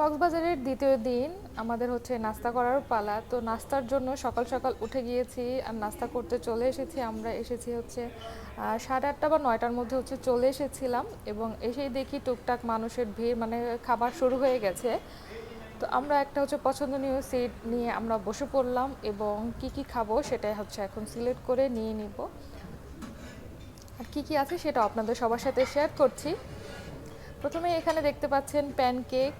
কক্সবাজারের দ্বিতীয় দিন আমাদের হচ্ছে নাস্তা করার পালা। তো নাস্তার জন্য সকাল সকাল উঠে গিয়েছি আর নাস্তা করতে চলে এসেছি। আমরা এসেছি হচ্ছে সাড়ে আটটা বা নয়টার মধ্যে হচ্ছে চলে এসেছিলাম এবং এসেই দেখি টুকটাক মানুষের ভিড় মানে খাবার শুরু হয়ে গেছে। তো আমরা একটা হচ্ছে পছন্দনীয় সিট নিয়ে আমরা বসে পড়লাম এবং কি কি খাব সেটাই হচ্ছে এখন সিলেক্ট করে নিয়ে নিব। আর কি কি আছে সেটা আপনাদের সবার সাথে শেয়ার করছি। প্রথমে এখানে দেখতে পাচ্ছেন প্যানকেক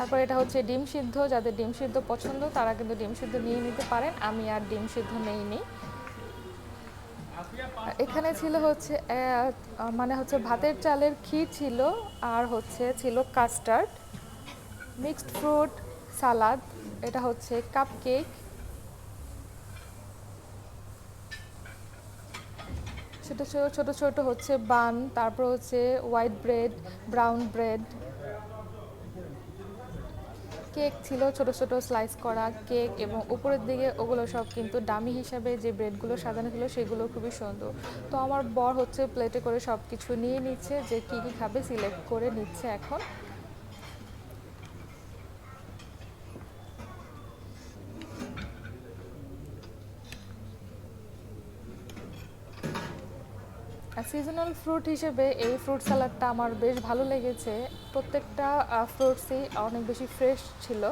তারপর এটা হচ্ছে ডিম সিদ্ধ। যাদের ডিম সিদ্ধ পছন্দ, তারা কিন্তু ডিম সিদ্ধ নিয়ে নিতে পারেন। আমি আর ডিম সিদ্ধ নেইনি। এখানে ছিল হচ্ছে মানে হচ্ছে ভাতের চালের ক্ষীর ছিল আর হচ্ছে ছিল কাস্টার্ড, মিক্সড ফ্রুট সালাদ, এটা হচ্ছে কাপ কেক ছোট ছোট ছোট হচ্ছে বান, তারপর হচ্ছে white bread, brown bread. Cake ছিল, ছোট ছোট স্লাইস করা কেক এবং উপরের দিকে ওগুলো সব কিন্তু দামি হিসাবে যে ব্রেডগুলো সাজানো ছিল সেগুলো খুবই সুন্দর। তো আমার বর হচ্ছে প্লেটে করে সব কিছু নিয়ে নিচ্ছে যে কী কী খাবে সিলেক্ট করে নিচ্ছে এখন। সিজনাল ফ্রুট হিসেবে এই ফ্রুট স্যালাডটা আমার বেশ ভালো লেগেছে। প্রত্যেকটা ফ্রুটসই অনেক বেশি ফ্রেশ ছিল।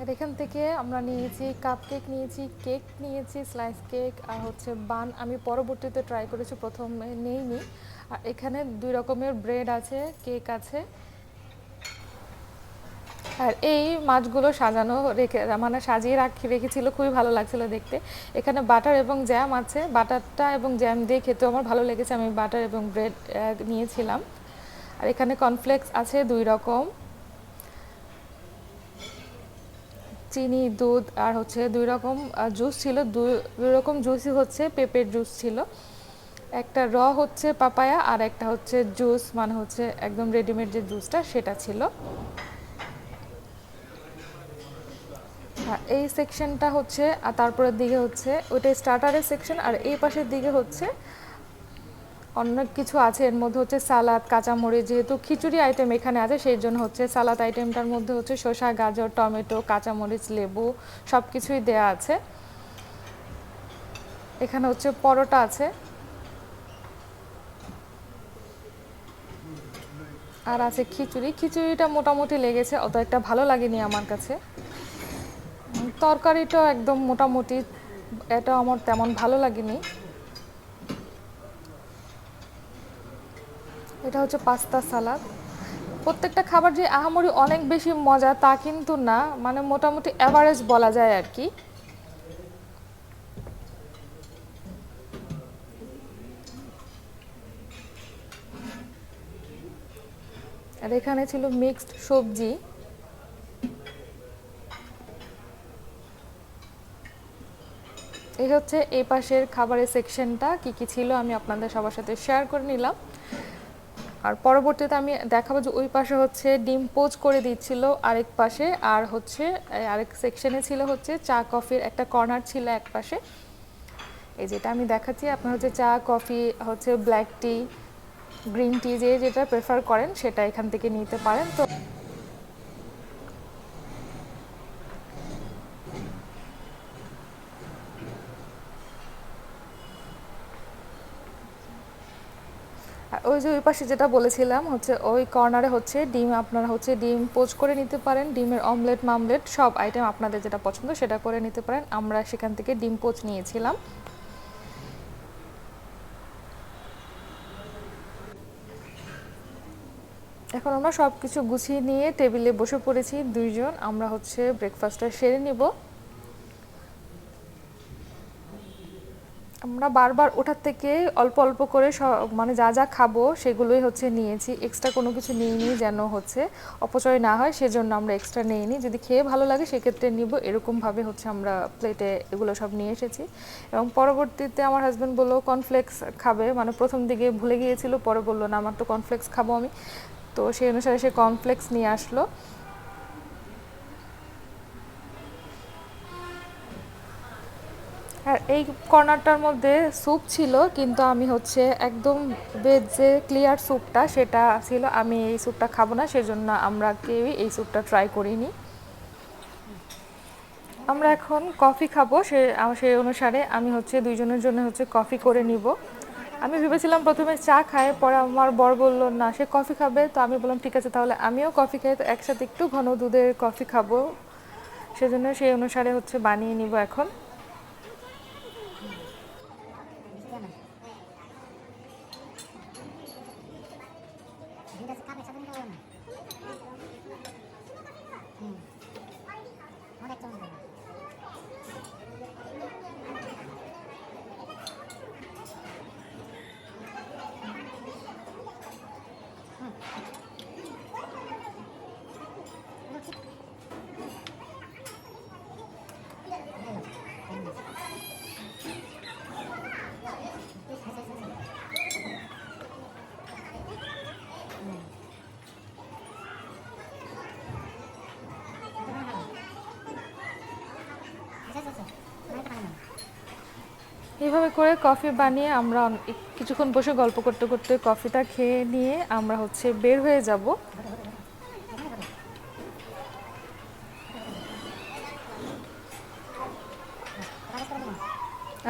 আর এখান থেকে আমরা নিয়েছি কাপ কেক নিয়েছি কেক নিয়েছি স্লাইস কেক আর হচ্ছে বান আমি পরবর্তীতে ট্রাই করেছি, প্রথমে নেইনি। আর এখানে দুই রকমের ব্রেড আছে কেক আছে। আর এই মাছগুলো সাজানো রেখে মানে সাজিয়ে রাখি, রেখেছিল, খুবই ভালো লাগছিল দেখতে। এখানে বাটার এবং জ্যাম আছে। বাটারটা এবং জ্যাম দিয়ে খেতেও আমার ভালো লেগেছে। আমি বাটার এবং ব্রেড নিয়েছিলাম। আর এখানে কর্নফ্লেক্স আছে, দুই রকম। চিনি, দুধ আর হচ্ছে দুই রকম জুস ছিল। দুই রকম জুসই হচ্ছে পেঁপের জুস ছিল। একটা র হচ্ছে পাপায়া আর একটা হচ্ছে জুস মানে হচ্ছে একদম রেডিমেড যে জুসটা সেটা ছিল। এই সেকশনটা হচ্ছে, আর তারপরের দিকে হচ্ছে, ওইটা স্টার্টারের সেকশন আর এই পাশের দিকে হচ্ছে অনেক কিছু আছে, এর মধ্যে হচ্ছে সালাদ, কাঁচামরিচ যেহেতু খিচুড়ি আইটেম এখানে আছে, সেই জন্য হচ্ছে সালাদ আইটেমটার মধ্যে হচ্ছে শসা, গাজর, টমেটো, কাঁচামরিচ, লেবু সব কিছুই দেয়া আছে। এখানে হচ্ছে পরোটা আছে। আর আছে খিচুড়ি। খিচুড়িটা মোটামুটি লেগেছে, অত একটা ভালো লাগেনি আমার কাছে। তরকারিটা একদম মোটামুটি, এটা আমার তেমন ভালো লাগেনি। এটা হচ্ছে পাস্তা সালাদ। প্রত্যেকটা খাবার যে আহামরি অনেক বেশি মজা তা কিন্তু না মানে মোটামুটি অ্যাভারেজ বলা যায় আর কি। আর এখানে ছিল মিক্সড সবজি। এই হচ্ছে এই পাশের খাবারের সেকশনটা কি কি ছিল আমি আপনাদের সবার সাথে শেয়ার করে নিলাম। আর পরবর্তীতে আমি দেখাবো যে ওই পাশে হচ্ছে ডিম পোজ করে দিচ্ছিল আরেক পাশে, আর হচ্ছে আরেক সেকশনে ছিল হচ্ছে চা কফির একটা কর্নার ছিল এক পাশে। এই যেটা আমি দেখাচ্ছি, আপনার হচ্ছে চা, কফি, হচ্ছে ব্ল্যাক টি গ্রিন টি যে যেটা প্রেফার করেন সেটা এখান থেকে নিতে পারেন। তো যে ওই পাশে যেটা বলেছিলাম হচ্ছে ওই কর্নারে হচ্ছে ডিম, আপনারা হচ্ছে ডিম পোচ করে নিতে পারেন, ডিমের অমলেট মামলেট, সব আইটেম আপনাদের যেটা পছন্দ সেটা করে নিতে পারেন। আমরা সেখান থেকে ডিম পোচ নিয়েছিলাম। এখন আমরা সব কিছু গুছিয়ে নিয়ে টেবিলে বসে পড়েছি দুইজন। আমরা হচ্ছে ব্রেকফাস্টটা সেরে নিব। আমরা বারবার ওঠার থেকে অল্প অল্প করে মানে যা যা খাব সেগুলোই হচ্ছে নিয়েছি। এক্সট্রা কোনো কিছু নিইনি যেন হচ্ছে অপচয় না হয়, সেজন্য আমরা এক্সট্রা নিইনি। যদি খেয়ে ভালো লাগে সেক্ষেত্রে নিব। এরকমভাবে হচ্ছে আমরা প্লেটে এগুলো সব নিয়ে এসেছি। এবং পরবর্তীতে আমার হাজব্যান্ড বলল কর্নফ্লেক্স খাবে। মানে প্রথম দিকে ভুলে গিয়েছিল, পরে বলল, না, আমার তো কর্নফ্লেক্স খাব আমি। তো সেই অনুসারে সে কর্নফ্লেক্স নিয়ে আসলো। আর এই কর্নারটার মধ্যে স্যুপ ছিল, কিন্তু আমি হচ্ছে একদম ভেজ যে ক্লিয়ার স্যুপটা সেটা ছিল, আমি এই স্যুপটা খাব না, সেজন্য আমরা কেউই এই স্যুপটা ট্রাই করিনি। আমরা এখন কফি খাব, সে সেই অনুসারে আমি হচ্ছে দুইজনের জন্য হচ্ছে কফি করে নিব। আমি ভেবেছিলাম প্রথমে চা খাই, পরে আমার বর বলল, না, সে কফি খাবে। তো আমি বললাম, ঠিক আছে, তাহলে আমিও কফি খাই। তো একসাথে একটু ঘন দুধের কফি খাব। সেজন্য সেই অনুসারে হচ্ছে বানিয়ে নিব এখন দুধ আছে কাপ একসাথে নিতে হবে না হুম অনেক চামচ দেবে আচ্ছা আচ্ছা অনেকটা পানি নাও এইভাবে করে কফি বানিয়ে আমরা কিছুক্ষণ বসে গল্প করতে করতে কফিটা খেয়ে নিয়ে আমরা হচ্ছে বের হয়ে যাব।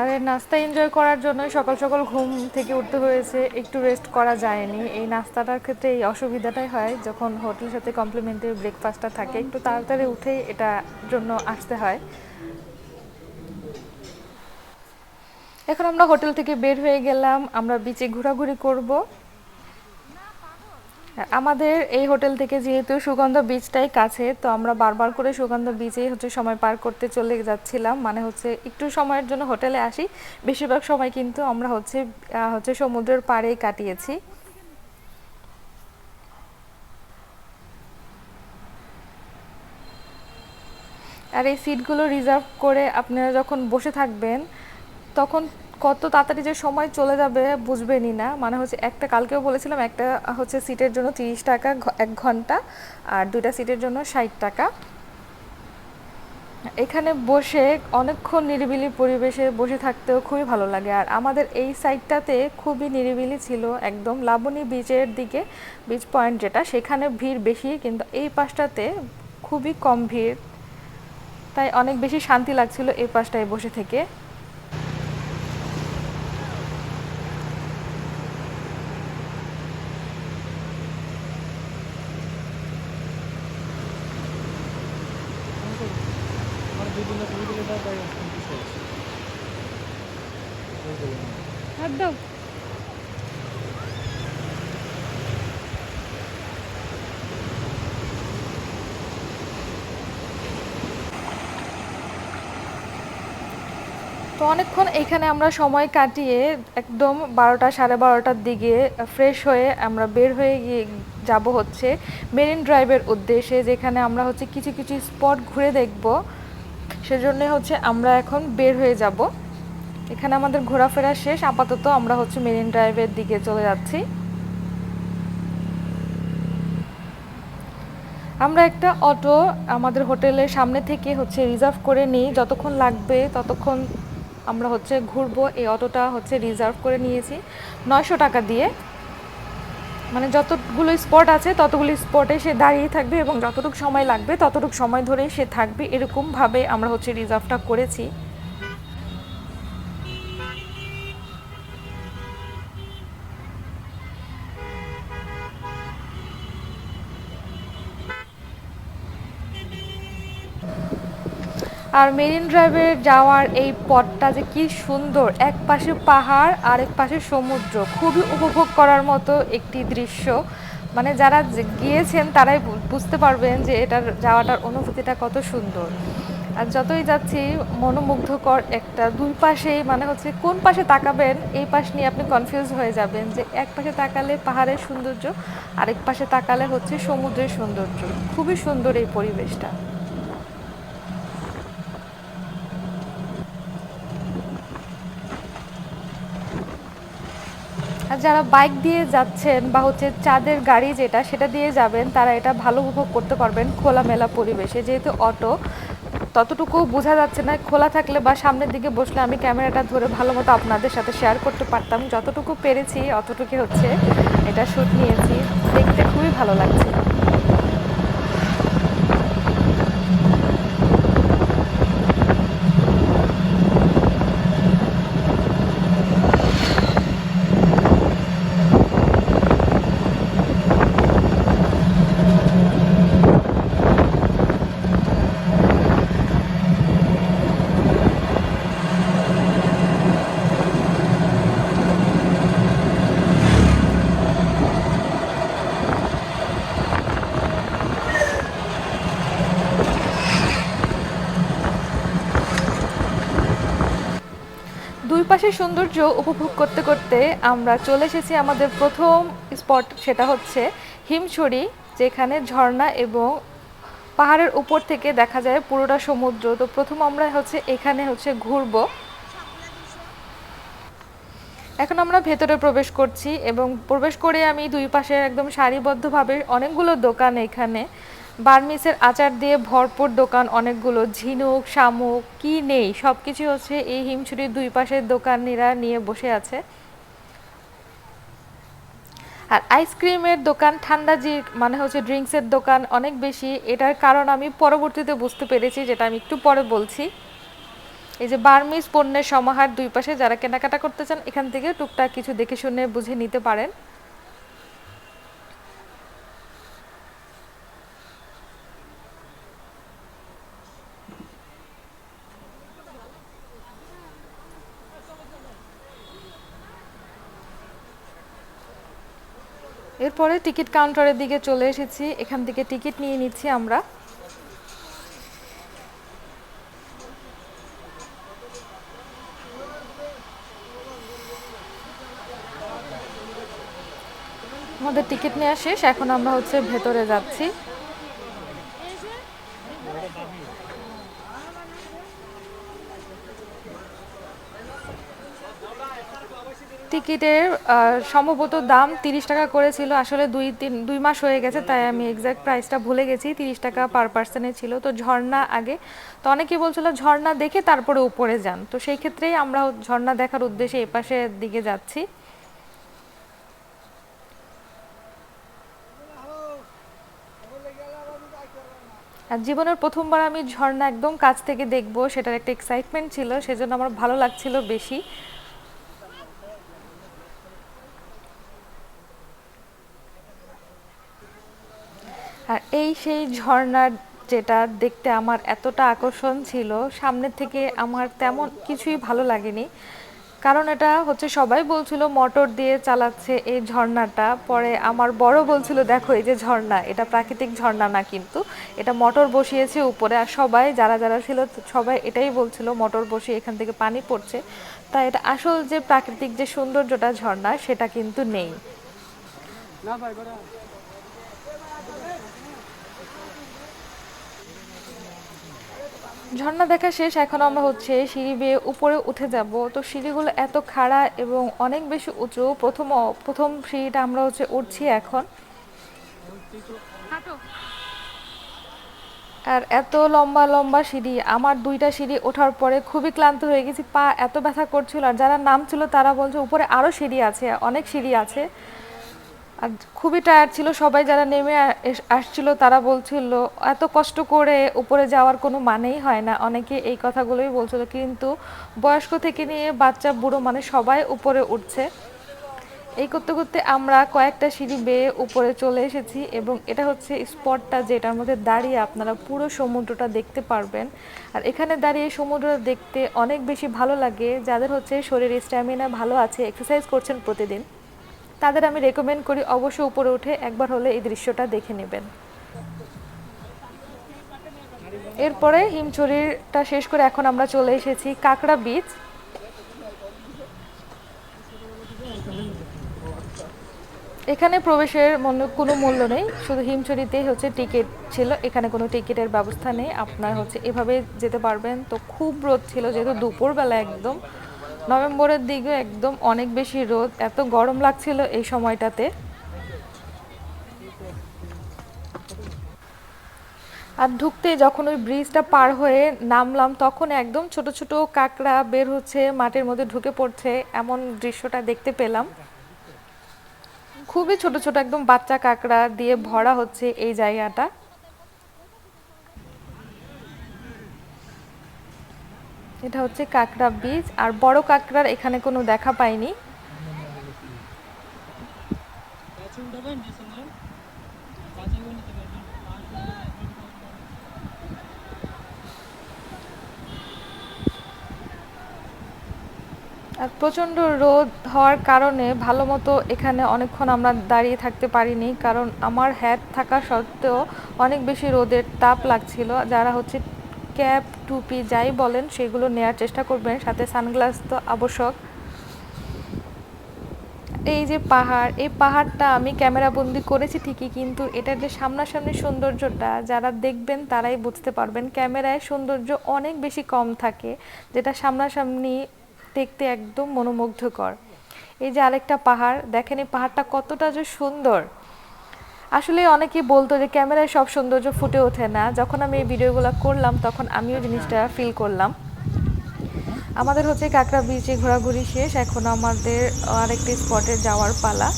আর, নাস্তা এনজয় করার জন্য সকাল সকাল ঘুম থেকে উঠতে হয়েছে, একটু রেস্ট করা যায়নি। এই নাস্তাটার ক্ষেত্রে এই অসুবিধাটাই হয়, যখন হোটেলের সাথে কমপ্লিমেন্টারি ব্রেকফাস্টটা থাকে, একটু তাড়াতাড়ি উঠেই এটার জন্য আসতে হয়। এখন আমরা হোটেল থেকে বের হয়ে গেলাম, আমরা বিচে ঘোরাঘুরি করব। আমাদের এই হোটেল থেকে যেহেতু সুগন্ধ বিচটাই কাছে, তো আমরা বারবার করে সুগন্ধ বিচেই হচ্ছে সময় পার করতে চলে যাচ্ছিলাম। মানে হচ্ছে একটু সময়ের জন্য হোটেলে আসি, বেশিরভাগ সময় কিন্তু আমরা হচ্ছে হচ্ছে সমুদ্রের পাড়েই কাটিয়েছি। আর এই সিটগুলো রিজার্ভ করে আপনারা যখন বসে থাকবেন তখন কত তাড়াতাড়ি যে সময় চলে যাবে বুঝবেনই না। মানে হচ্ছে একটা কালকেও বলেছিলাম, একটা হচ্ছে সিটের জন্য তিরিশ টাকা এক ঘণ্টা আর দুইটা সিটের জন্য ষাট টাকা। এখানে বসে অনেকক্ষণ নিরিবিলি পরিবেশে বসে থাকতেও খুবই ভালো লাগে। আর আমাদের এই সাইডটাতে খুবই নিরিবিলি ছিল, একদম লাবণী বিচের দিকে বিচ পয়েন্ট যেটা, সেখানে ভিড় বেশি, কিন্তু এই পাশটাতে খুবই কম ভিড়। তাই অনেক বেশি শান্তি লাগছিল এই পাশটায় বসে থেকে আমার দুই দিনের ছবি তুলে দাও তাই এখন কিছু হচ্ছে হাত দাও তো অনেকক্ষণ এখানে আমরা সময় কাটিয়ে একদম বারোটা, সাড়ে বারোটার দিকে ফ্রেশ হয়ে আমরা বের হয়ে গিয়ে যাব হচ্ছে মেরিন ড্রাইভের উদ্দেশ্যে, যেখানে আমরা হচ্ছে কিছু কিছু স্পট ঘুরে দেখব। সেজন্য হচ্ছে আমরা এখন বের হয়ে যাব। এখানে আমাদের ঘোরাফেরা শেষ, আপাতত আমরা হচ্ছে মেরিন ড্রাইভের দিকে চলে যাচ্ছি। আমরা একটা অটো আমাদের হোটেলের সামনে থেকে হচ্ছে রিজার্ভ করে নিই। যতক্ষণ লাগবে ততক্ষণ আমরা হচ্ছে ঘুরবো, এই অটোটা হচ্ছে রিজার্ভ করে নিয়েছি। নয়শো টাকা দিয়ে। মানে যতগুলো স্পট আছে, ততগুলো স্পটে সে দাঁড়িয়ে থাকবে এবং যতটুকু সময় লাগবে, ততটুকু সময় ধরে সে থাকবে। এরকমভাবে আমরা হচ্ছে রিজার্ভটা করেছি। আর মেরিন ড্রাইভে যাওয়ার এই পথটা যে কি সুন্দর, এক পাশে পাহাড় আর এক পাশে সমুদ্র, খুবই উপভোগ করার মতো একটি দৃশ্য। মানে যারা গিয়েছেন তারাই বুঝতে পারবেন যে এটার যাওয়াটার অনুভূতিটা কত সুন্দর। আর যতই যাচ্ছি, মনোমুগ্ধকর একটা দুই পাশেই মানে হচ্ছে কোন পাশে তাকাবেন, এই পাশ নিয়ে আপনি কনফিউজ হয়ে যাবেন যে এক পাশে তাকালে পাহাড়ের সৌন্দর্য, আরেক পাশে তাকালে হচ্ছে সমুদ্রের সৌন্দর্য। খুবই সুন্দর এই পরিবেশটা। যারা বাইক দিয়ে যাচ্ছেন বা হচ্ছে চাঁদের গাড়ি যেটা, সেটা দিয়ে যাবেন, তারা এটা ভালো উপভোগ করতে পারবেন খোলামেলা পরিবেশে। যেহেতু অটো ততটুকু বোঝা যাচ্ছে না, খোলা থাকলে বা সামনের দিকে বসলে আমি ক্যামেরাটা ধরে ভালো মতো আপনাদের সাথে শেয়ার করতে পারতাম। যতটুকু পেরেছি অতটুকু হচ্ছে, এটা শ্যুট নিয়েছি। দেখতে খুবই ভালো লাগছে। দুই পাশের সৌন্দর্য উপভোগ করতে করতে আমরা চলে এসেছি আমাদের প্রথম স্পট, সেটা হচ্ছে হিমছড়ি, যেখানে ঝর্ণা এবং পাহাড়ের উপর থেকে দেখা যায় পুরোটা সমুদ্র। তো প্রথম আমরা হচ্ছে এখানে হচ্ছে ঘুরবো। এখন আমরা ভেতরে প্রবেশ করছি এবং প্রবেশ করে আমি দুই পাশে একদম সারিবদ্ধভাবে অনেকগুলো দোকান এখানে। বার্মিসের আচার দিয়ে ভরপুর দোকান, অনেকগুলো ঝিনুক, শামুক, কি নেই সব কিছু হচ্ছে এই হিমছড়ির দুই পাশের দোকানিরা নিয়ে বসে আছে। আর আইসক্রিমের দোকান ঠান্ডা যে মানে হচ্ছে ড্রিঙ্কসের দোকান অনেক বেশি। এটার কারণ আমি পরবর্তীতে বুঝতে পেরেছি, যেটা আমি একটু পরে বলছি। এই যে বার্মিস পণ্যের সমাহার দুই পাশে যারা কেনাকাটা করতে চান, এখান থেকে টুকটাক কিছু দেখে শুনে বুঝে নিতে পারেন। এরপরে টিকিট কাউন্টারের দিকে চলে এসেছি। এখান থেকে টিকিট নিয়ে নিচ্ছি আমরা। আমাদের টিকিট নেওয়া শেষ। এখন আমরা হচ্ছে ভেতরে যাচ্ছি। টিকিটের সম্ভবত দাম তিরিশ টাকা করেছিল, আসলে দুই তিন, দুই মাস হয়ে গেছে, তাই আমি এক্সাক্ট প্রাইসটা ভুলে গেছি, তিরিশ টাকা পার পার্সনে ছিল। তো ঝর্ণা আগে, তো অনেকেই বলছিল ঝর্ণা দেখে তারপরে উপরে যান। তো সেই ক্ষেত্রেই আমরা ঝর্ণা দেখার উদ্দেশ্যে এই পাশের দিকে যাচ্ছি। আর জীবনের প্রথমবার আমি ঝর্ণা একদম কাছ থেকে দেখব, সেটার একটা এক্সাইটমেন্ট ছিল, সেজন্য আমার ভালো লাগছিল বেশি আর এই সেই ঝর্ণার যেটা দেখতে আমার এতটা আকর্ষণ ছিল সামনের থেকে আমার তেমন কিছুই ভালো লাগেনি। কারণ এটা হচ্ছে সবাই বলছিল মোটর দিয়ে চালাচ্ছে এই ঝর্ণাটা, পরে আমার বড় বলছিল, দেখো এই যে ঝর্ণা, এটা প্রাকৃতিক ঝর্ণা না কিন্তু, এটা মোটর বসিয়েছে উপরে। আর সবাই যারা যারা ছিল, সবাই এটাই বলছিল, মোটর বসিয়ে এখান থেকে পানি পড়ছে। তাই এটা আসল যে প্রাকৃতিক যে সৌন্দর্যটা ঝর্ণা সেটা কিন্তু নেই। ঝর্ণা দেখা শেষ এখন আমরা হচ্ছে সিঁড়ি বেয়ে উপরে উঠে যাব। তো সিঁড়িগুলো এত খাড়া এবং অনেক বেশি উঁচু প্রথম প্রথম সিঁড়িটা আমরা হচ্ছে উঠছি এখন। আর এত লম্বা লম্বা সিঁড়ি আমার দুইটা সিঁড়ি ওঠার পরে খুবই ক্লান্ত হয়ে গেছি পা এত ব্যথা করছিল। আর যারা নামছিল তারা বলছে উপরে আরও সিঁড়ি আছে অনেক সিঁড়ি আছে। আর খুবই টায়ার্ড ছিল, সবাই যারা নেমে আসছিল তারা বলছিল, এত কষ্ট করে উপরে যাওয়ার কোনো মানেই হয় না। অনেকে এই কথাগুলোই বলছিল, কিন্তু বয়স্ক থেকে নিয়ে বাচ্চা, বুড়ো মানে সবাই উপরে উঠছে। এই করতে করতে আমরা কয়েকটা সিঁড়ি বেয়ে উপরে চলে এসেছি এবং এটা হচ্ছে স্পটটা যেটার মধ্যে দাঁড়িয়ে আপনারা পুরো সমুদ্রটা দেখতে পারবেন। আর এখানে দাঁড়িয়ে সমুদ্রটা দেখতে অনেক বেশি ভালো লাগে, যাদের হচ্ছে শরীরে স্ট্যামিনা ভালো আছে এক্সারসাইজ করছেন প্রতিদিন। তাদের আমি রেকমেন্ড করি অবশ্যই উপরে উঠে একবার হলে এই দৃশ্যটা দেখে নেবেন। এরপরে হিমছড়িটা শেষ করে এখন আমরা চলে এসেছি কাঁকড়া বিচ। এখানে প্রবেশের মনে কোনো মূল্য নেই, শুধু হিমছড়িতেই হচ্ছে টিকিট ছিল, এখানে কোনো টিকিটের ব্যবস্থা নেই। আপনার হচ্ছে এভাবে যেতে পারবেন। তো খুব রোদ ছিল যেহেতু দুপুরবেলা একদম। নভেম্বরের দিকে একদম অনেক বেশি রোদ, এত গরম লাগছিল এই সময়টাতে। আর ঢুকতে যখন ওই ব্রিজটা পার হয়ে নামলাম, তখন একদম ছোট ছোট কাঁকড়া বের হচ্ছে মাটির মধ্যে ঢুকে পড়ছে, এমন দৃশ্যটা দেখতে পেলাম। খুবই ছোট ছোট একদম বাচ্চা কাঁকড়া দিয়ে ভরা হচ্ছে এই জায়গাটা। এটা হচ্ছে কাঁকড়া বীজ, আর বড় কাঁকড়ার এখানে কোনো দেখা পাইনি। আর প্রচণ্ড রোদ হওয়ার কারণে ভালো মতো এখানে অনেকক্ষণ আমরা দাঁড়িয়ে থাকতে পারিনি, কারণ আমার হ্যাট থাকা সত্ত্বেও অনেক বেশি রোদের তাপ লাগছিল, যারা হচ্ছে ক্যাপ, টুপি যাই বলেন, সেগুলো নেওয়ার চেষ্টা করবেন। সাথে সানগ্লাস তো আবশ্যক। এই যে পাহাড়, এই পাহাড়টা আমি ক্যামেরা বন্দি করেছি ঠিকই, কিন্তু এটার যে সামনাসামনি সৌন্দর্যটা, যারা দেখবেন তারাই বুঝতে পারবেন। ক্যামেরায় সৌন্দর্য অনেক বেশি কম থাকে, যেটা সামনাসামনি দেখতে একদম মনোমুগ্ধকর। এই যে আরেকটা পাহাড়, দেখেন এই পাহাড়টা কতটা যে সুন্দর। আসলে অনেকেই বলতো যে ক্যামেরায় সব সৌন্দর্য ফুটে ওঠে না। যখন আমি এই ভিডিওগুলো করলাম, তখন আমিও জিনিসটা ফিল করলাম। আমাদের হচ্ছে কাঁকড়া বিচে ঘোরাঘুরি শেষ। এখন আমাদের আরেকটি স্পটে যাওয়ার পালা।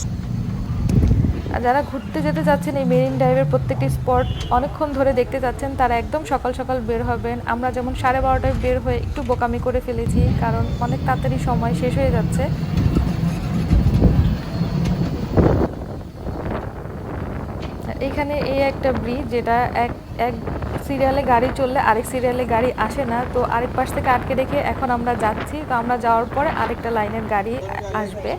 যারা ঘুরতে যেতে চাচ্ছেন এই মেরিন ড্রাইভের প্রত্যেকটি স্পট অনেকক্ষণ ধরে দেখতে চাচ্ছেন, তারা একদম সকাল সকাল বের হবেন। আমরা যেমন সাড়ে বারোটায় বের হয়ে একটু বোকামি করে ফেলেছি, কারণ অনেক তাড়াতাড়ি সময় শেষ হয়ে যাচ্ছে। এখানে এই একটা ব্রিজ যেটা এক এক সিরিয়ালে গাড়ি চললে আরেক সিরিয়ালে গাড়ি আসে না। তো আরেক পাশ থেকে আটকে রেখে এখন আমরা যাচ্ছি। তো আমরা যাওয়ার পরে আরেকটা লাইনের গাড়ি আসবে।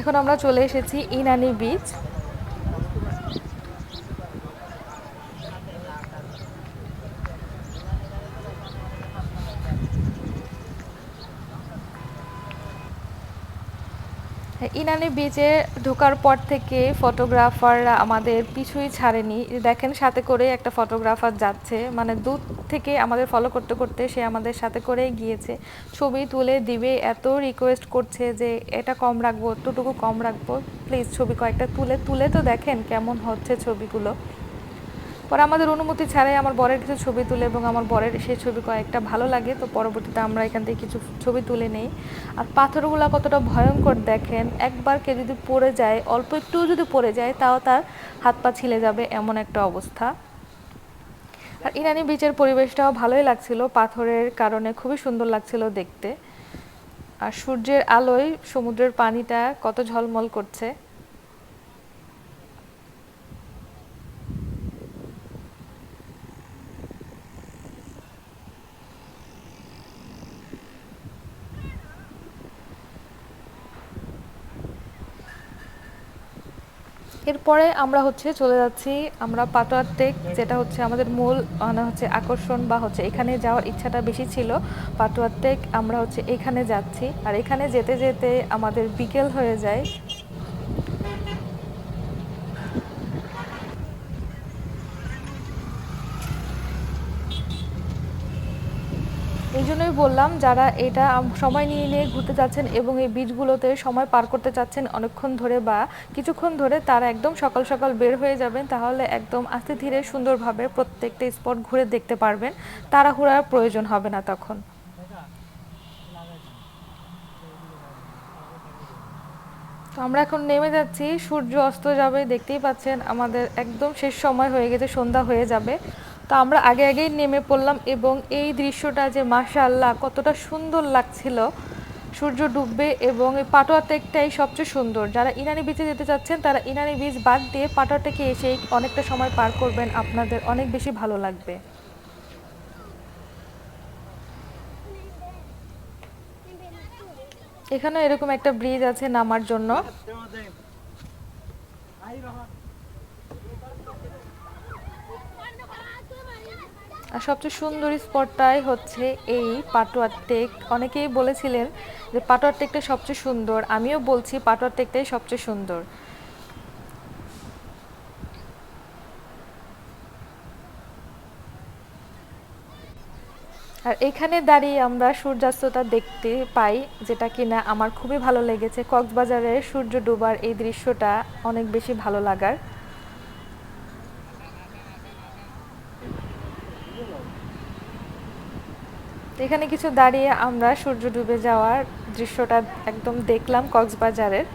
এখন আমরা চলে এসেছি ইনানি বিচ ইনানি বিচে ঢোকার পর থেকে ফটোগ্রাফাররা আমাদের পিছুই ছাড়েনি। দেখেন, সাথে করে একটা ফটোগ্রাফার যাচ্ছে। মানে দূর থেকে আমাদের ফলো করতে করতে সে আমাদের সাথে করে গিয়েছে। ছবি তুলে দিবে, এত রিকোয়েস্ট করছে যে এটা কম রাখব একটুটুকু কম রাখব। প্লিজ ছবি কয়েকটা তুলে তুলে তো দেখেন কেমন হচ্ছে ছবিগুলো। পরে আমাদের অনুমতি ছাড়াই আমার বরের কিছু ছবি তুলে এবং আমার বরের সেই ছবি কয়েকটা ভালো লাগে, তো পরবর্তীতে আমরা এখান থেকে কিছু ছবি তুলে নেই। আর পাথরগুলো কতটা ভয়ঙ্কর দেখেন, একবার কে যদি পড়ে যায়, অল্প একটু যদি পড়ে যায়, তাও তার হাত পা ছিলে যাবে এমন একটা অবস্থা। আর ইরানি বিচের পরিবেশটাও ভালোই লাগছিল, পাথরের কারণে খুবই সুন্দর লাগছিল দেখতে। আর সূর্যের আলোয় সমুদ্রের পানিটা কত ঝলমল করছে। এরপরে আমরা হচ্ছে চলে যাচ্ছি, আমরা পাটোয়ার টেক, যেটা হচ্ছে আমাদের মূল মানে হচ্ছে আকর্ষণ বা হচ্ছে এখানে যাওয়ার ইচ্ছাটা বেশি ছিল। পাটোয়ার টেক, আমরা হচ্ছে এখানে যাচ্ছি। আর এখানে যেতে যেতে আমাদের বিকেল হয়ে যায়। জন্যই বললাম, যারা এটা সময় নিয়ে নিয়ে ঘুরতে চাচ্ছেন এবং এই বিচগুলোতে সময় পার করতে চাচ্ছেন অনেকক্ষণ ধরে বা কিছুক্ষণ ধরে তারা একদম সকাল সকাল বের হয়ে যাবেন, তাহলে একদম আস্তে ধীরে সুন্দরভাবে প্রত্যেকটা স্পট ঘুরে দেখতে পারবেন। তাড়াহুড়ার প্রয়োজন হবে না তখন। তো আমরা এখন নেমে যাচ্ছি, সূর্য অস্ত যাবে, দেখতেই পাচ্ছেন আমাদের একদম শেষ সময় হয়ে গেছে, সন্ধ্যা হয়ে যাবে। তো আমরা আগে আগেই নেমে পড়লাম এবং এই দৃশ্যটা যে মাশাআল্লাহ, কতটা সুন্দর লাগছিল। সূর্য ডুববে এবং এই পাটোয়া টেকটাই সবচেয়ে সুন্দর। যারা ইনানি বিচে যেতে চাচ্ছেন, তারা ইনানি বিচ বাদ দিয়ে পাটোয়া টেকে এসে অনেকটা সময় পার করবেন। আপনাদের অনেক বেশি ভালো লাগবে। এখানে এরকম একটা ব্রিজ আছে নামার জন্য। আর সবচেয়ে সুন্দর স্পটটাই হচ্ছে এই পাটোয়ার টেক অনেকেই বলেছিলেন যে পাটোয়ার টেকটা সবচেয়ে সুন্দর। আমিও বলছি পাটোয়ার টেকটাই সবচেয়ে সুন্দর। আর এখানে দাঁড়িয়ে আমরা সূর্যাস্তটা দেখতে পাই, যেটা কিনা আমার খুবই ভালো লেগেছে। কক্সবাজারের সূর্য ডোবার এই দৃশ্যটা অনেক বেশি ভালো লাগার। এখানে কিছু দাঁড়িয়ে আমরা সূর্য ডুবে যাওয়ার দৃশ্যটা একদম দেখলাম কক্সবাজারের।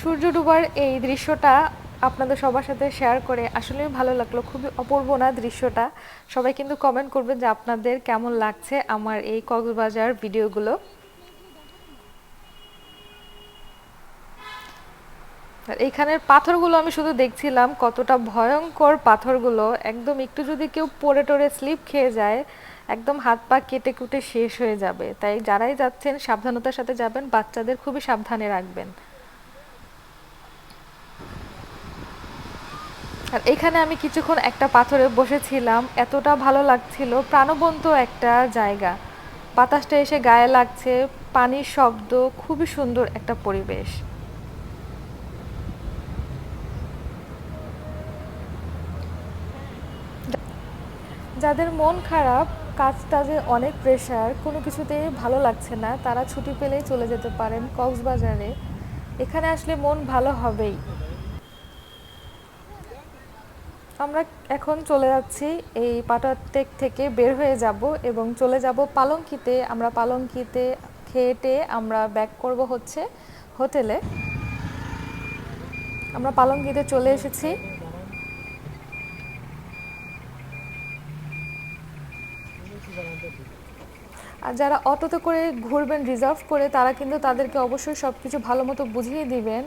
সূর্য ডুবার এই দৃশ্যটা আপনাদের সবার সাথে শেয়ার করে আসলেই ভালো লাগল, খুবই অপূর্ব না দৃশ্যটা? সবাই কিন্তু কমেন্ট করবেন যে আপনাদের কেমন লাগছে আমার এই কক্সবাজার ভিডিওগুলো এইখানের পাথরগুলো আমি শুধু দেখছিলাম, কতটা ভয়ঙ্কর পাথরগুলো। একদম একটু যদি কেউ পড়ে টরে স্লিপ খেয়ে যায়, একদম হাত পা কেটে কুটে শেষ হয়ে যাবে। তাই যারাই যাচ্ছেন, সাবধানতার সাথে যাবেন, বাচ্চাদের খুবই সাবধানে রাখবেন। আর এখানে আমি কিছুক্ষণ একটা পাথরে বসেছিলাম। এতটা ভালো লাগছিল, প্রাণবন্ত একটা জায়গা। বাতাসটা এসে গায়ে লাগছে, পানির শব্দ, খুবই সুন্দর একটা পরিবেশ। যাদের মন খারাপ কাজ টাজে অনেক প্রেশার কোনো কিছুতেই ভালো লাগছে না। তারা ছুটি পেলেই চলে যেতে পারেন কক্সবাজারে। এখানে আসলে মন ভালো হবেই। আমরা এখন চলে যাচ্ছি এই পাটাতেক থেকে বের হয়ে যাব এবং চলে যাব পালঙ্কিতে। আমরা পালঙ্কিতে খেয়েটে আমরা ব্যাক করব হচ্ছে হোটেলে। আমরা পালঙ্কিতে চলে এসেছি। আর যারা অটোতে করে ঘুরবেন রিজার্ভ করে, তারা কিন্তু তাদেরকে অবশ্যই সব কিছু ভালো মতো বুঝিয়ে দিবেন।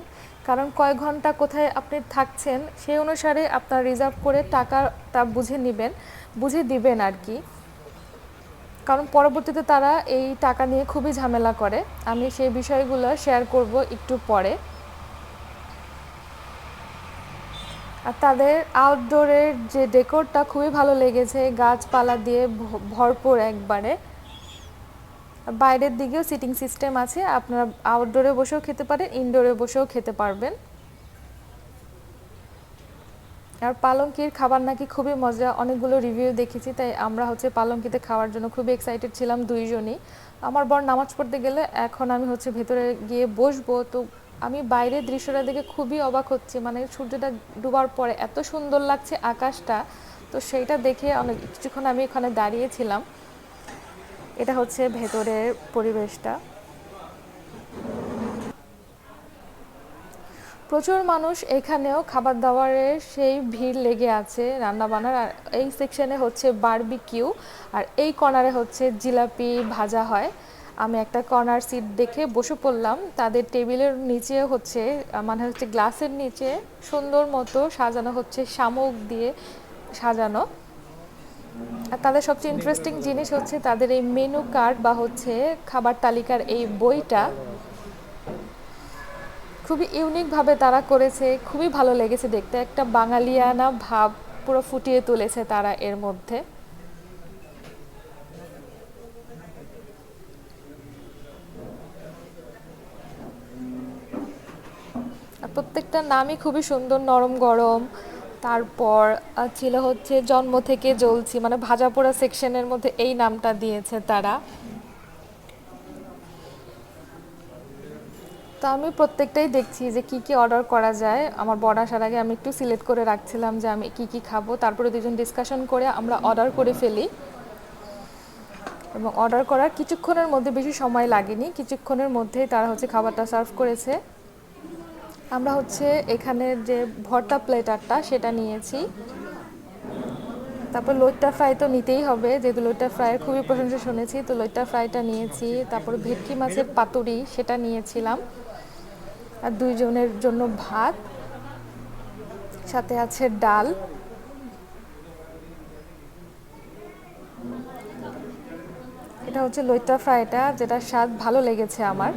কারণ কয় ঘণ্টা কোথায় আপনি থাকছেন, সেই অনুসারে আপনার রিজার্ভ করে টাকাটা বুঝে নেবেন, বুঝে দিবেন আর কি। কারণ পরবর্তীতে তারা এই টাকা নিয়ে খুবই ঝামেলা করে। আমি সেই বিষয়গুলো শেয়ার করব একটু পরে। আর তাদের আউটডোরের যে ডেকোরটা খুবই ভালো লেগেছে, গাছপালা দিয়ে ভরপুর একবারে। বাইরের দিকেও সিটিং সিস্টেম আছে। আপনারা আউটডোরে বসেও খেতে পারেন ইনডোরে বসেও খেতে পারবেন। আর পালঙ্কির খাবার নাকি খুবই মজা, অনেকগুলো রিভিউ দেখেছি, তাই আমরা হচ্ছে পালঙ্কিতে খাওয়ার জন্য খুবই এক্সাইটেড ছিলাম দুইজনই। আমার বর নামাজ পড়তে গেলে এখন আমি হচ্ছে ভেতরে গিয়ে বসবো, তো আমি বাইরের দৃশ্যটা দেখে খুবই অবাক হচ্ছি। মানে সূর্যটা ডুবার পরে এত সুন্দর লাগছে আকাশটা, তো সেইটা দেখে অনেক কিছুক্ষণ আমি এখানে দাঁড়িয়েছিলাম এটা হচ্ছে ভেতরের পরিবেশটা। প্রচুর মানুষ এখানেও খাবার দাবারের সেই ভিড় লেগে আছে রান্না বান্নার আর এই সেকশনে হচ্ছে বারবিকিউ আর এই কর্নারে হচ্ছে জিলাপি ভাজা হয়। আমি একটা কর্নার সিট দেখে বসে পড়লাম। তাদের টেবিলের নিচে হচ্ছে মানে হচ্ছে গ্লাসের নিচে সুন্দর মতো সাজানো হচ্ছে শামুক দিয়ে সাজানো। তাদের সবচেয়ে ইন্টারেস্টিং জিনিস হচ্ছে তাদের এই মেনু কার্ড বা হচ্ছে খাবার তালিকার এই বইটা খুবই ইউনিকভাবে তারা করেছে, খুবই ভালো লেগেছে দেখতে। একটা বাঙালিয়ানা ভাব পুরো ফুটিয়ে তুলেছে তারা এর মধ্যে। প্রত্যেকটা নামই খুবই সুন্দর, নরম, গরম। তারপর ছিল হচ্ছে জন্ম থেকে জ্বলছি মানে ভাজা পোড়া সেকশনের মধ্যে এই নামটা দিয়েছে তারা। তো আমি প্রত্যেকটাই দেখছি যে কি কি অর্ডার করা যায়। আমার বড় আসার আগে আমি একটু সিলেক্ট করে রাখছিলাম যে আমি কি কি খাব। তারপরে দুজন ডিসকাশন করে আমরা অর্ডার করে ফেলি। এবং অর্ডার করার কিছুক্ষণের মধ্যে বেশি সময় লাগেনি। কিছুক্ষণের মধ্যেই তারা হচ্ছে খাবারটা সার্ভ করেছে। আমরা হচ্ছে এখানের যে ভর্তা প্লেটারটা সেটা নিয়েছি। তারপর লইট্টা ফ্রাই তো নিতেই হবে, যেহেতু লইট্টা ফ্রাইয়ের খুবই প্রশংসা শুনেছি, তো লইট্টা ফ্রাইটা নিয়েছি, তারপর ভেটকি মাছের পাতুরি, সেটা নিয়েছিলাম। আর দুইজনের জন্য ভাত, সাথে আছে ডাল। এটা হচ্ছে লইট্টা ফ্রাইটা যেটা স্বাদ ভালো লেগেছে আমার।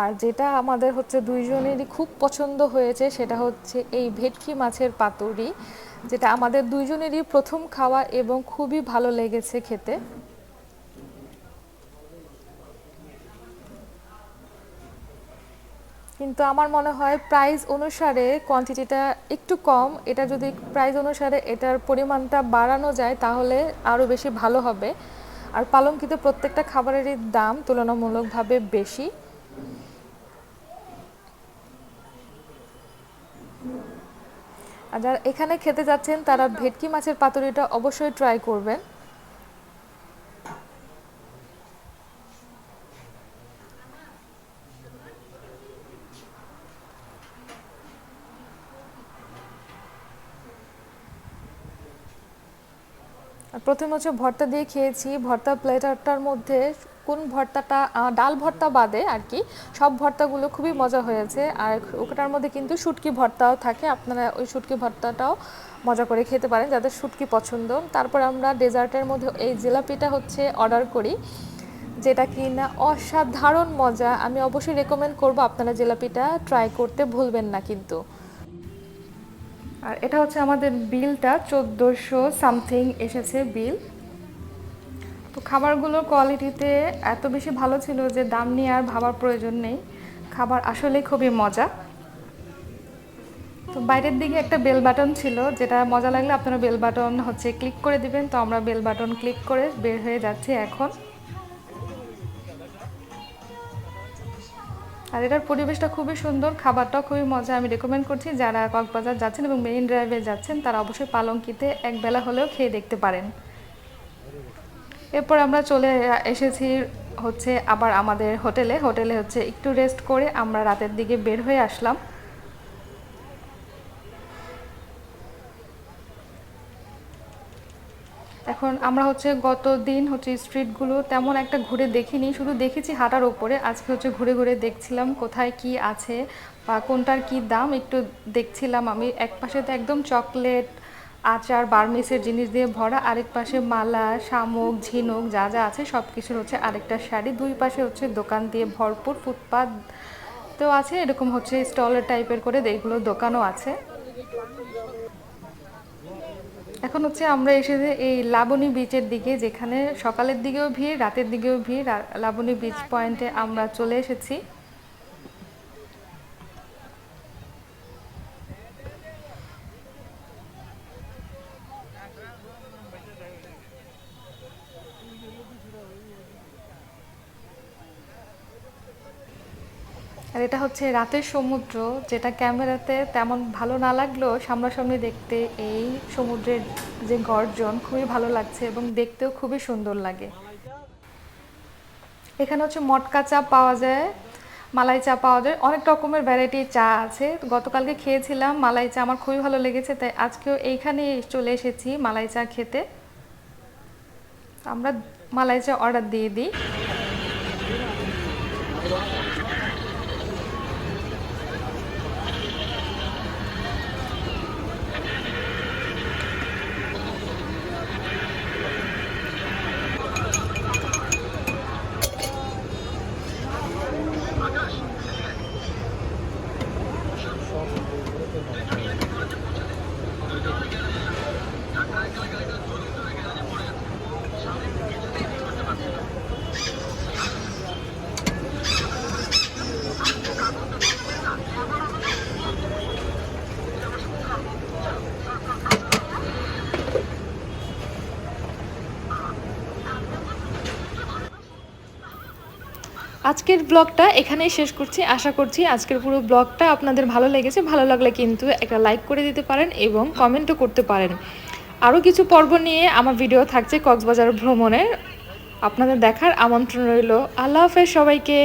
আর যেটা আমাদের হচ্ছে দুইজনেরই খুব পছন্দ হয়েছে, সেটা হচ্ছে এই ভেটকি মাছের পাতুরি, যেটা আমাদের দুইজনেরই প্রথম খাওয়া এবং খুবই ভালো লেগেছে খেতে। কিন্তু আমার মনে হয় প্রাইস অনুসারে কোয়ান্টিটিটা একটু কম, এটা যদি প্রাইস অনুসারে এটার পরিমাণটা বাড়ানো যায়, তাহলে আরও বেশি ভালো হবে। আর পালঙ্কিত প্রত্যেকটা খাবারেরই দাম তুলনামূলকভাবে বেশি। আর যারা এখানে খেতে যাচ্ছেন, তারা ভেটকি মাছের পাতুরিটা অবশ্যই ট্রাই করবেন। প্রথমে হচ্ছে ভর্তা দিয়ে খেয়েছি। ভর্তা প্লেটারটার মধ্যে কোন ভর্তাটা ডাল ভর্তা বাদে আর কি, সব ভর্তাগুলো খুবই মজা হয়েছে। আর ওটার মধ্যে কিন্তু শুটকি ভর্তাও থাকে, আপনারা ওই শুটকি ভর্তাটাও মজা করে খেতে পারেন যাদের শুটকি পছন্দ। তারপর আমরা ডেজার্টের মধ্যে এই জিলাপিটা হচ্ছে অর্ডার করি, যেটা কি না অসাধারণ মজা। আমি অবশ্যই রেকমেন্ড করব আপনারা জিলাপিটা ট্রাই করতে ভুলবেন না কিন্তু। আর এটা হচ্ছে আমাদের বিলটা, চোদ্দোশো সামথিং এসেছে বিল। তো খাবারগুলোর কোয়ালিটিতে এত বেশি ভালো ছিল যে দাম নিয়ে আর ভাবার প্রয়োজন নেই। খাবার আসলে খুবই মজা। তো বাইরের দিকে একটা বেল বাটন ছিল, যেটা মজা লাগলে আপনারা বেল বাটন হচ্ছে ক্লিক করে দিবেন। তো আমরা বেল বাটন ক্লিক করে বের হয়ে যাচ্ছি এখন। আর এটার পরিবেশটা খুবই সুন্দর, খাবারটাও খুবই মজা। আমি রেকমেন্ড করছি যারা কক্সবাজার যাচ্ছেন এবং মেইন ড্রাইভে যাচ্ছেন, তারা অবশ্যই পালঙ্কিতে এক বেলা হলেও খেয়ে দেখতে পারেন। এরপর আমরা চলে এসেছি হচ্ছে আবার আমাদের হোটেলে। হোটেলে হচ্ছে একটু রেস্ট করে আমরা রাতের দিকে বের হয়ে আসলাম। এখন আমরা হচ্ছে গত দিন হচ্ছে স্ট্রিটগুলো তেমন একটা ঘুরে দেখিনি, শুধু দেখেছি হাঁটার ওপরে। আজকে হচ্ছে ঘুরে ঘুরে দেখছিলাম কোথায় কি আছে বা কোনটার কি দাম, একটু দেখছিলাম আমি। এক পাশে তো একদম চকলেট, আচার, বার্মিসের জিনিস দিয়ে ভরা, আরেক পাশে মালা, শামুক, ঝিনুক, যা যা আছে সব কিছুর হচ্ছে আরেকটা শাড়ি। দুই পাশে হচ্ছে দোকান দিয়ে ভরপুর ফুটপাত তো আছে, এরকম হচ্ছে স্টলের টাইপের করে এগুলো দোকানও আছে। এখন হচ্ছে আমরা এসেছি এই লাবণী বিচের দিকে, যেখানে সকালের দিকেও ভিড়, রাতের দিকেও ভিড় লাবণী বিচ পয়েন্টে আমরা চলে এসেছি। এটা হচ্ছে রাতের সমুদ্র, যেটা ক্যামেরাতে তেমন ভালো না লাগলেও সামনাসামনি দেখতে এই সমুদ্রের যে গর্জন খুবই ভালো লাগছে এবং দেখতেও খুবই সুন্দর লাগে। এখানে হচ্ছে মটকা চা পাওয়া যায়, মালাই চা পাওয়া যায়, অনেক রকমের ভ্যারাইটি চা আছে। গতকালকে খেয়েছিলাম, মালাই চা আমার খুবই ভালো লেগেছে, তাই আজকেও এইখানে চলে এসেছি মালাই চা খেতে। আমরা মালাই চা অর্ডার দিয়ে দিই। আজকের ব্লগটা এখানেই শেষ করছি। আশা করছি আজকের পুরো ব্লগটা আপনাদের ভালো লেগেছে। ভালো লাগলে কিন্তু একটা লাইক করে দিতে পারেন এবং কমেন্টও করতে পারেন। আরও কিছু পর্ব নিয়ে আমার ভিডিও থাকছে কক্সবাজার ভ্রমণের। আপনাদের দেখার আমন্ত্রণ রইল। আল্লাহ হাফেজ সবাইকে।